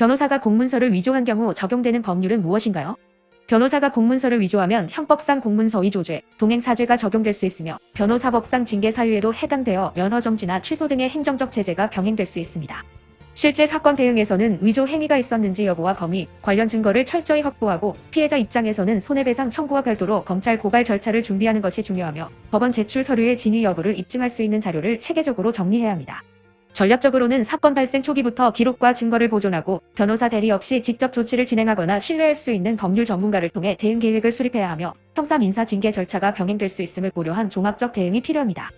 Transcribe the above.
변호사가 공문서를 위조한 경우 적용되는 법률은 무엇인가요? 변호사가 공문서를 위조하면 형법상 공문서 위조죄, 동행사죄가 적용될 수 있으며 변호사법상 징계 사유에도 해당되어 면허 정지나 취소 등의 행정적 제재가 병행될 수 있습니다. 실제 사건 대응에서는 위조 행위가 있었는지 여부와 범위, 관련 증거를 철저히 확보하고 피해자 입장에서는 손해배상 청구와 별도로 검찰 고발 절차를 준비하는 것이 중요하며 법원 제출 서류의 진위 여부를 입증할 수 있는 자료를 체계적으로 정리해야 합니다. 전략적으로는 사건 발생 초기부터 기록과 증거를 보존하고 변호사 대리 없이 직접 조치를 진행하거나 신뢰할 수 있는 법률 전문가를 통해 대응 계획을 수립해야 하며 형사 민사 징계 절차가 병행될 수 있음을 고려한 종합적 대응이 필요합니다.